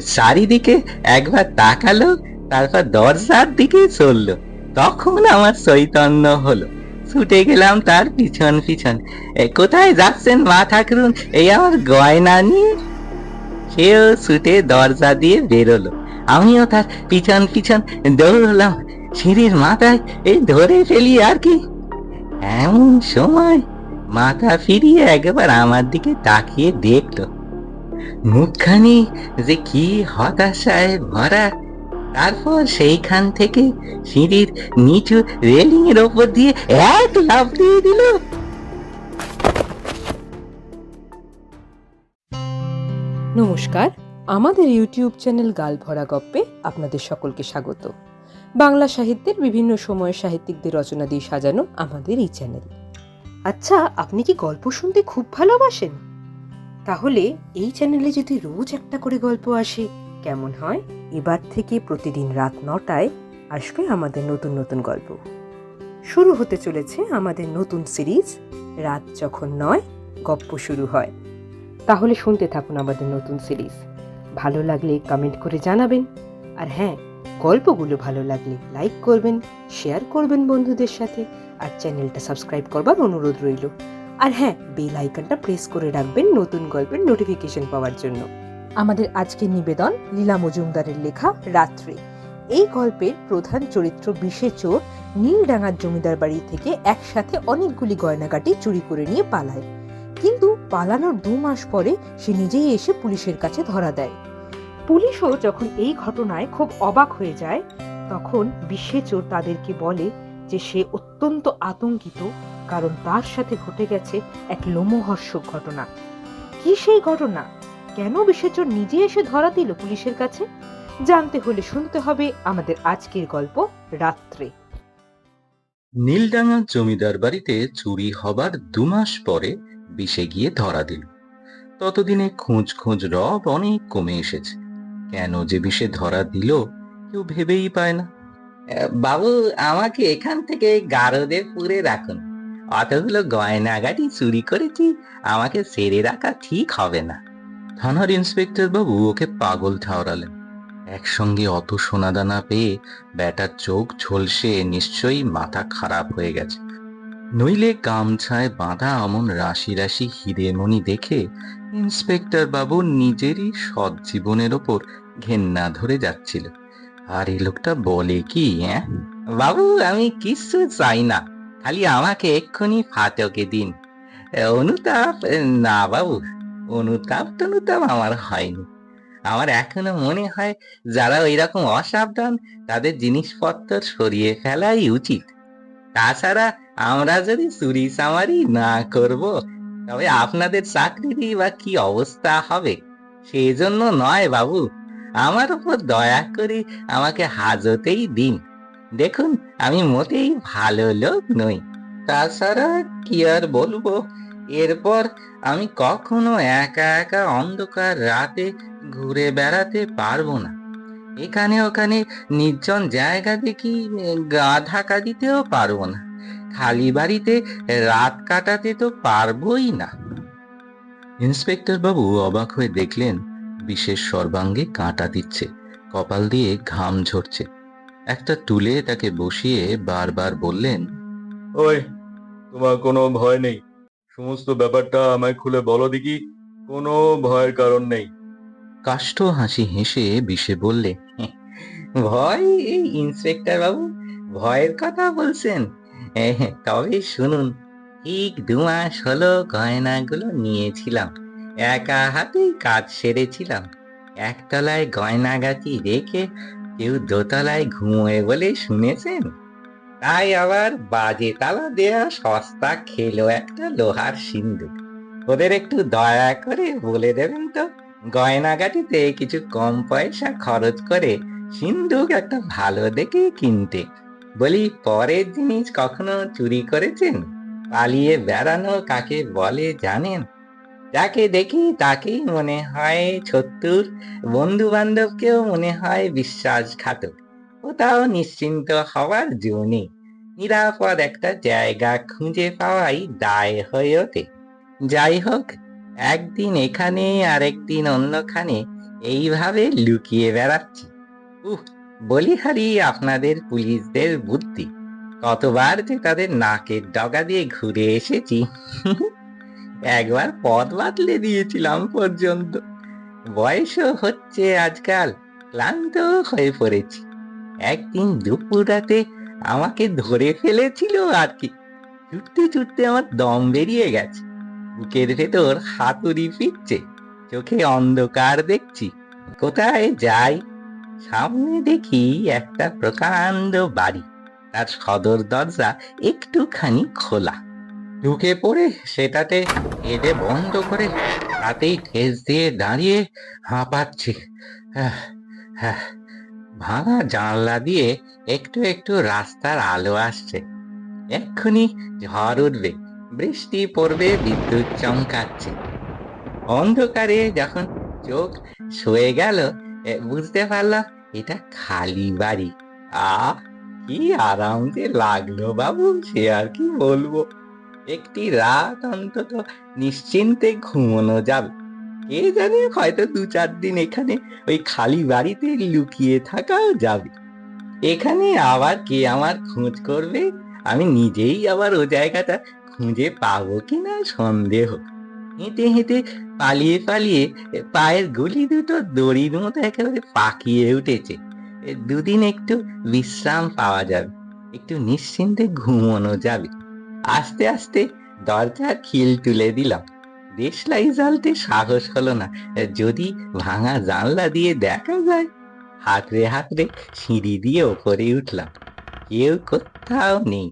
চারিদিকে একবার তাকালো, তারপর দরজার দিকে চলল। তখন আমার চৈতন্য হলো। ছুটে গেলাম তার পিছন পিছন। কোথায় যাচ্ছেন মা ঠাকুরুন? এই আমার গয়না নিয়ে? সেও ছুটে দরজা দিয়ে বেরোলো। আমিও তার পিছন পিছন দৌড়লাম। সিঁড়ির মাথায় এই ধরে ফেলি আর কি। এমন সময় মাথা ফিরিয়ে একবার আমার দিকে তাকিয়ে দেখল। মুখখানি যে কি হতাশায় ভরা। তারপর সেইখান থেকে সিঁড়ির নিচু রেলিং এর ওপর দিয়ে এক দিয়ে দিল। নমস্কার, আমাদের ইউটিউব চ্যানেল গাল ভরা গপ্পে আপনাদের সকলকে স্বাগত। বাংলা সাহিত্যের বিভিন্ন সময়ের সাহিত্যিকদের রচনা দিয়ে সাজানো আমাদের এই চ্যানেল। আচ্ছা আপনি কি গল্প শুনতে খুব ভালোবাসেন? তাহলে এই চ্যানেলে যদি রোজ একটা করে গল্প আসে, কেমন হয়? এবার থেকে প্রতিদিন রাত নটায় আসবে আমাদের নতুন নতুন গল্প। শুরু হতে চলেছে আমাদের নতুন সিরিজ, রাত যখন নয়, গপ্প শুরু হয়। তাহলে শুনতে থাকুন আমাদের নতুন সিরিজ। ভালো লাগলে কমেন্ট করে জানাবেন। আর হ্যাঁ গল্পগুলো ভালো লাগলে লাইক করবেন শেয়ার করবেন বন্ধুদের সাথে। আর চ্যানেলটা সাবস্ক্রাইব করবার অনুরোধ রইল। আর হ্যাঁ বেল আইকনটা প্রেস করে রাখবেন নতুন গল্পের নোটিফিকেশন পাওয়ার জন্য। আমাদের আজকের নিবেদন লীলা মজুমদারের লেখা রাত্রে। এই গল্পের প্রধান চরিত্র বিশে চোর নীলডাঙ্গার জমিদার বাড়ি থেকে একসাথে অনেকগুলি গয়নাগাটি চুরি করে নিয়ে পালায়। কিন্তু পালানোর দু মাস পরে সে নিজেই এসে পুলিশের কাছে ধরা দেয়। পুলিশও যখন এই ঘটনায় খুব অবাক হয়ে যায়, তখন বিশ্বে চোর তাদেরকে বলে যে সে অত্যন্ত আতঙ্কিত কারণ তার সাথে ঘটে গেছে এক লোমহর্ষক ঘটনা। কি সেই ঘটনা? কেন বিশ্বেচোর নিজে এসে ধরা দিল পুলিশের কাছে? জানতে হলে শুনতে হবে আমাদের আজকের গল্প রাত্রে। নীলডাঙ্গা জমিদার বাড়িতে চুরি হবার দু মাস পরে বিষে গিয়ে ধরা দিল। ততদিনে খোঁজ খোঁজ রব অনেক কমে এসেছে। কেন যে বিষে ধরা দিল কেউ ভেবেই পায় না। বাবু আমাকে এখান থেকে গারদে পুরে রাখুন। অতগুলো গয়নাগাটি চুরি করেছি, আমাকে সেরে রাখা ঠিক হবে না। থানার ইন্সপেক্টর বাবু ওকে পাগল ঠাওরালেন। একসঙ্গে অত সোনাদানা পেয়ে ব্যাটার চোখ ঝলসে নিশ্চয়ই মাথা খারাপ হয়ে গেছে। নইলে গামছায় বাঁধা অমন রাশি রাশি হিরেমণি দেখে ইন্সপেক্টর বাবু নিজেরই সৎ জীবনের ওপর ঘেন্না ধরে যাচ্ছিল। আর এই লোকটা বলে কি হ্যাঁ বাবু, আমি কিচ্ছু চাই না। খালি আমাকে এক্ষুনি ফাটকে দিন। অনুতাপ না বাবু, অনুতাপ টনুতাপ আমার হয়নি। আমার এখনও মনে হয় যারা ওই রকম অসাবধান, তাদের জিনিসপত্র সরিয়ে ফেলাই উচিত। তাছাড়া আমরা যদি চুরি চামারি না করব, তবে আপনাদের চাকরিরই বা কি অবস্থা হবে? সেজন্য নয় বাবু, আমার উপর দয়া করে আমাকে হাজতেই দিন। দেখুন, আমি মোটেই ভালো লোক নই। তাছাড়া কি আর বলব? এরপর আমি কখনো একা একা অন্ধকার রাতে ঘুরে বেড়াতে পারব না। এখানে ওখানে নির্জন জায়গা দেখি, গা ঢাকা দিতেও পারব না। খালি বাড়িতে রাত কাটাতে তো পারবোই না। ইন্সপেক্টর বাবু অবাক হয়ে দেখলেন, বিশেষ সর্বাঙ্গে কাঁটা দিচ্ছে, কপাল দিয়ে ঘাম ঝরছে। একটা টুলে তাকে বসিয়ে বারবার বললেন ওই তোমার কোনো ভয় নেই। সমস্ত ব্যাপারটা আমায় খুলে বলো দেখি কোনো ভয়ের কারণ নেই। কাষ্ঠ হাসি হেসে বিষে বললে ভয়? এই ইন্সপেক্টর বাবু ভয়ের কথা বলছেন। তবে শুনুন ঠিক দু মাস হলো গয়নাগুলো নিয়েছিলাম। একা হাতেই কাজ সেরেছিলাম। একতলায় গয়নাগাটি রেখে কেউ দোতলায় ঘুমোয় বলে শুনেছেন? তাই আবার বাজে তালা দেয়া সস্তা খেলো একটা লোহার সিন্ধুক ওদের একটু দয়া করে বলে দেবেন তো? গয়নাগাটিতে কিছু কম পয়সা খরচ করে সিন্ধুক একটা ভালো দেখে কিনতে। বলি, পরের জিনিস কখনো চুরি করেছেন? পালিয়ে বেড়ানো কাকে বলে জানেন? যাকে দেখি তাকেই মনে হয় ছত্তুর বন্ধু বান্ধবকেও মনে হয় বিশ্বাসঘাতক। কোথাও নিশ্চিন্ত হওয়ার জো নেই। নিরাপদ একটা জায়গা খুঁজে পাওয়াই দায় হয়ে ওঠে। যাই হোক, একদিন এখানে আর একদিন অন্যখানে এইভাবে লুকিয়ে বেড়াচ্ছি। উহ, বলিহারি আপনাদের পুলিশদের বুদ্ধি। কতবার যে তাদের নাকের ডগা দিয়ে ঘুরে এসেছি। একবার পথ বাতলে দিয়েছিলাম পর্যন্ত। বয়সও হচ্ছে আজকাল, ক্লান্ত হয়ে পড়েছি। একদিন দুপুর রাতে আমাকে ধরে ফেলেছিল আর কি। ছুটতে ছুটতে আমার দম বেরিয়ে গেছে। বুকের ভেতর হাতুড়ি ফিরছে, চোখে অন্ধকার দেখছি। কোথায় যাই? সামনে দেখি একটা প্রকাণ্ড বাড়ি। তার সদর দরজা একটুখানি খোলা। ঢুকে পড়ে সেটাতে এদে বন্ধ করে তাতেই ঠেস দিয়ে দাঁড়িয়ে হাঁপাচ্ছি। ভাঙা জানলা দিয়ে একটু একটু রাস্তার আলো আসছে। এক্ষুনি ঝড় উঠবে, বৃষ্টি পড়বে, বিদ্যুৎ চমকাচ্ছে। অন্ধকারে যখন চোখ শুয়ে গেল বুঝতে পারলাম এটা খালি বাড়ি। আহ, কি আরাম যে লাগল বাবু, সে আর কি বলব? একটি রাত অন্তত নিশ্চিন্তে ঘুমানো যাবে। কে জানে হয়তো দু চার দিন এখানে ওই খালি বাড়িতে লুকিয়ে থাকাও যাবে। এখানে আবার কে আমার খোঁজ করবে? আমি নিজেই আবার ও জায়গাটা খুঁজে পাবো কিনা সন্দেহ। হেঁটে হেঁটে পালিয়ে পালিয়ে পায়ের গুলি দুটো দড়ির মতো একেবারে পাকিয়ে উঠেছে। দুদিন একটু বিশ্রাম পাওয়া যাবে। একটু নিশ্চিন্তে ঘুমোনো যাবে। আস্তে আস্তে দরজার খিল তুলে দিলাম। দেশলাই জ্বালতে সাহস হলো না, যদি ভাঙা জানলা দিয়ে দেখা যায়। হাতড়ে হাতড়ে সিঁড়ি দিয়ে ওপরে উঠলাম। কেউ কোথাও নেই,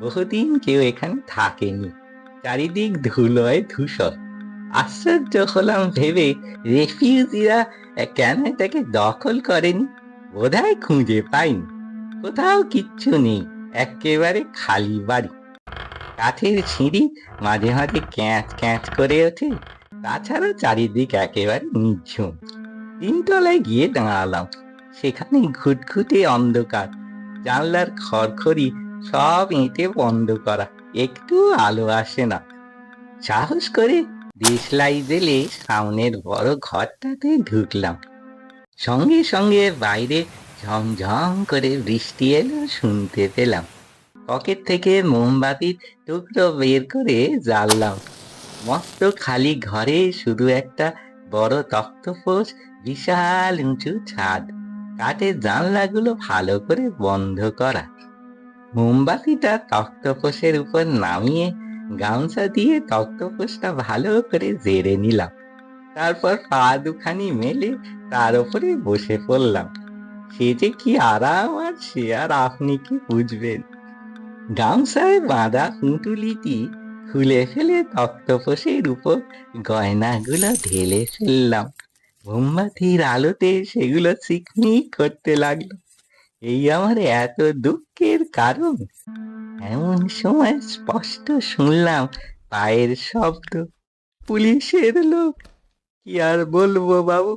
বহুদিন কেউ এখানে থাকেনি। চারিদিক ধুলোয় ধূসর। আশ্চর্য হলাম ভেবে রেফিউজিরা কেন এটাকে দখল করেনি? বোধহয় খুঁজে পাইনি। কোথাও কিচ্ছু নেই, একেবারে খালি বাড়ি। কাঠের ছিঁড়ি মাঝে মাঝে ক্যাঁচ ক্যাঁচ করে ওঠে। তাছাড়া চারিদিক একেবারে নিঝুম। তিনতলায় গিয়ে দাঁড়ালাম। সেখানে ঘুটঘুটে অন্ধকার। জানলার খড়খড়ি সব এঁটে বন্ধ করা। একটু আলো আসে না। সাহস করে দেশলাই দিলে সামনের বড় ঘরটাতে ঢুকলাম। সঙ্গে সঙ্গে বাইরে ঝমঝম করে বৃষ্টি এলো শুনতে পেলাম। পকেট থেকে মোমবাতির টুকরো বের করে জ্বাললাম মস্ত খালি ঘরে শুধু একটা বড় তক্তপোষ, বিশাল উঁচু ছাদ। কাঠের জানলাগুলো ভালো করে বন্ধ করা। মোমবাতিটা তক্তপোষের উপর নামিয়ে গামছা দিয়ে তক্তপোষটা ভালো করে জেরে নিলাম। তারপর পা দুখানি মেলে তার উপরে বসে পড়লাম। সে যে কি আরাম আর সে আর আপনি কি বুঝবেন? গামছায় বাঁধা পুঁটুলিটি খুলে ফেলে তক্তপোষের উপর গয়নাগুলো ঢেলে ফেললাম। মোমবাতির আলোতে সেগুলো চিকমিক করতে লাগল। এই আমার এত দুঃখের কারণ? এমন সময় স্পষ্ট শুনলাম পায়ের শব্দ। পুলিশের লোক। কি আর বলব বাবু?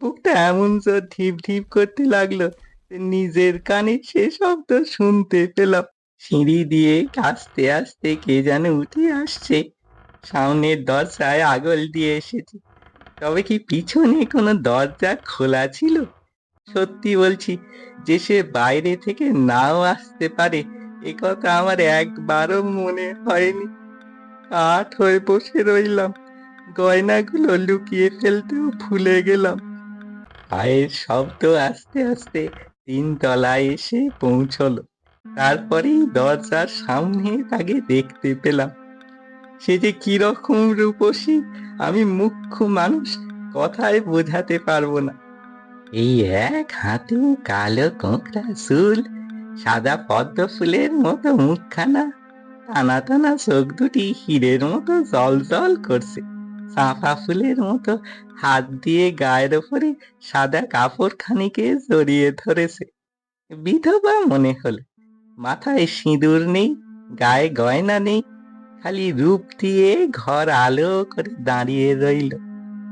বুকটা এমন জোর ঢিপ ঢিপ করতে লাগল নিজের কানে সে শব্দ শুনতে পেলাম। সিঁড়ি দিয়ে আস্তে আস্তে কে যেন উঠে আসছে। সামনের দরজায় আগল দিয়ে এসেছে। তবে কি পিছনে কোনো দরজা খোলা ছিল? সত্যি বলছি, যে সে বাইরে থেকে নাও আসতে পারে, এ কথা আমার একবারও মনে হয়নি। কাঠ হয়ে বসে রইলাম, গয়নাগুলো লুকিয়ে ফেলতেও ভুলে গেলাম। পায়ের শব্দ আস্তে আস্তে তিনতলায় এসে পৌঁছলো। তারপরেই দরজার সামনে তাকে দেখতে পেলাম। সে যে কীরকম রূপসী, আমি মুখ্য মানুষ কথায় বোঝাতে পারব না। এই এক হাঁটু কালো কোঁকড়া চুল, সাদা পদ্ম ফুলের মতো মুখখানা, টানা টানা চোখ দুটি হীরের মতো জল জল করছে। চাঁপা ফুলের মতো হাত দিয়ে গায়ের ওপরে সাদা কাপড় খানিকে জড়িয়ে ধরেছে। বিধবা মনে হলো মাথায় সিঁদুর নেই, গায়ে গয়না নেই, খালি রূপ দিয়ে ঘর আলো করে দাঁড়িয়ে রইল।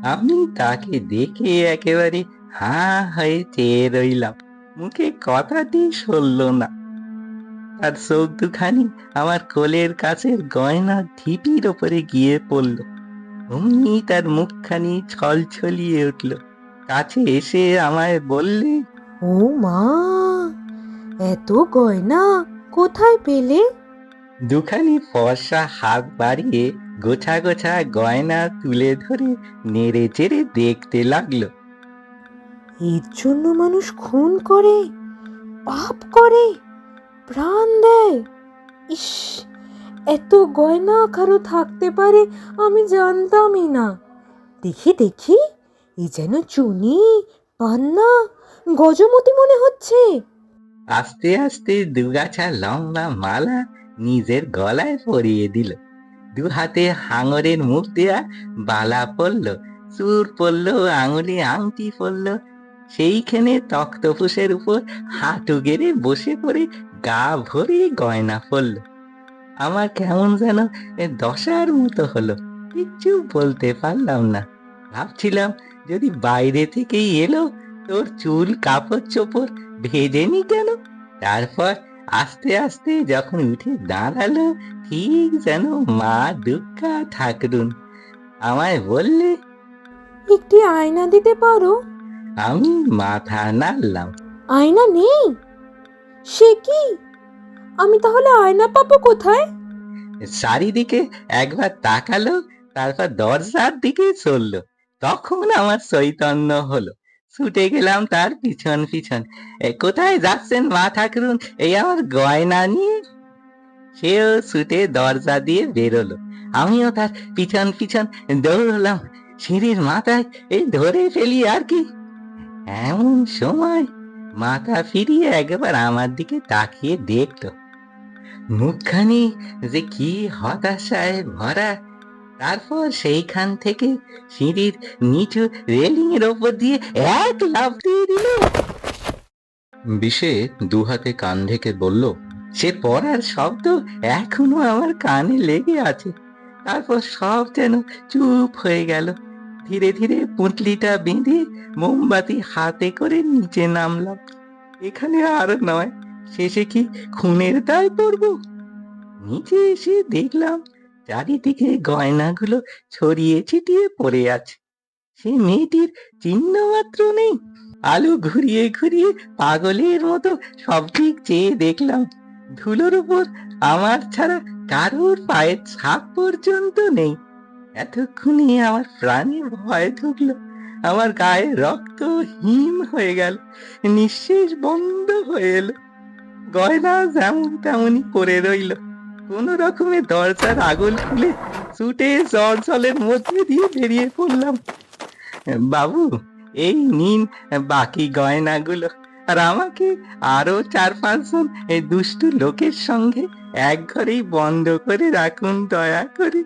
আমি তাকে দেখে একেবারে হা হয়ে চেয়ে রইলাম। মুখে কথাটি সরল না। তার চোখ দুখানি আমার কোলের কাছের গয়না ঢিপির ওপরে গিয়ে পড়ল। অমনি তার মুখখানি ছল ছলিয়ে উঠল। কাছে এসে আমায় বললে, ও মা! এত গয়না কোথায় পেলে? দুখানি ফর্সা হাত বাড়িয়ে গোছা গোছা গয়না তুলে ধরে নেড়ে চেড়ে দেখতে লাগল। এর জন্য মানুষ খুন করে পাপ করে প্রাণ দেয়। ইস এত গয়না কারও থাকতে পারে আমি জানতামই না। দেখি দেখি এ যেন চুনি পান্না গজমতি মনে হচ্ছে। আস্তে আস্তে দুগাছা লম্বা মালা নিজের গলায় পরিয়ে দিল। দু হাতে হাঙরের মুখ দেয়া বালা পড়ল, চুর পড়ল, আঙুলি আংটি পড়ল। সেইখানে তক্তপুষের উপর হাঁটু গেড়ে বসে পড়ে গা ভরে গয়না পড়ল। আমার কেমন যেন দশার মতো হলো, কিচ্ছু বলতে পারলাম না। ভাবছিলাম, যদি বাইরে থেকেই এলো, তোর চুল কাপড় চোপড় ভেজেনি কেন? তারপর আস্তে আস্তে যখন উঠে দাঁড়াল ঠিক যেন মা দুর্গা ঠাকুরুন আমায় বললে একটি আয়না দিতে পারো? আমি মাথা নাড়লাম। আয়না নেই? সে কি? আমি তাহলে আয়না পাবো কোথায়? চারিদিকে একবার তাকালো তারপর দরজার দিকে চলল। তখন আমার চৈতন্য হলো। ছুটে গেলাম তার পিছন পিছন। কোথায় যাচ্ছেন মা ঠাকুরুন? এই আমার গয়না নিয়ে। সেও ছুটে দরজা দিয়ে বেরোলো। আমিও তার পিছন পিছন দৌড়লাম। সিঁড়ির মাথায় এই ধরে ফেলি আর কি। এমন সময় মাথা ফিরিয়ে একবার আমার দিকে তাকিয়ে দেখল। মুখখানি যে কি হতাশায় ভরা তারপর সেইখান থেকে সিঁড়ির নিচু রেলিং এর ওপর দিয়ে এক লাফ দিয়ে দিল। বিষে দু হাতে কান ঢেকে বলল, সে পড়ার শব্দ এখনও আমার কানে লেগে আছে। তারপর সব যেন চুপ হয়ে গেল। ধীরে ধীরে পুঁটলিটা বেঁধে মোমবাতি হাতে করে নিচে নামলাম। এখানে আর নয়, শেষে কি খুনের দায় পড়ব? নিচে এসে দেখলাম চারিদিকে গয়নাগুলো ছড়িয়ে ছিটিয়ে পড়ে আছে। সে মেয়েটির চিহ্ন মাত্র নেই। আলু ঘুরিয়ে ঘুরিয়ে পাগলের মতো সব দিক চেয়ে দেখলাম, ধুলোর উপর আমার ছাড়া কারোর পায়ের ছাপ পর্যন্ত নেই। এতক্ষণে আমার প্রাণে ভয় ঢুকলো, আমার গায়ে রক্ত হিম হয়ে গেল নিঃশেষ বন্ধ হয়ে এলো। গয়না যেমন তেমনই পড়ে রইল। কোন রকমে দরজার আগুন খুলে ছুটে জল জলের মধ্যে দিয়ে বেরিয়ে পড়লাম। বাবু, এই নিন বাকি গয়নাগুলো আর আমাকে আরও চার পাঁচজন এই দুষ্টু লোকের সঙ্গে এক ঘরেই বন্ধ করে রাখুন, দয়া করে।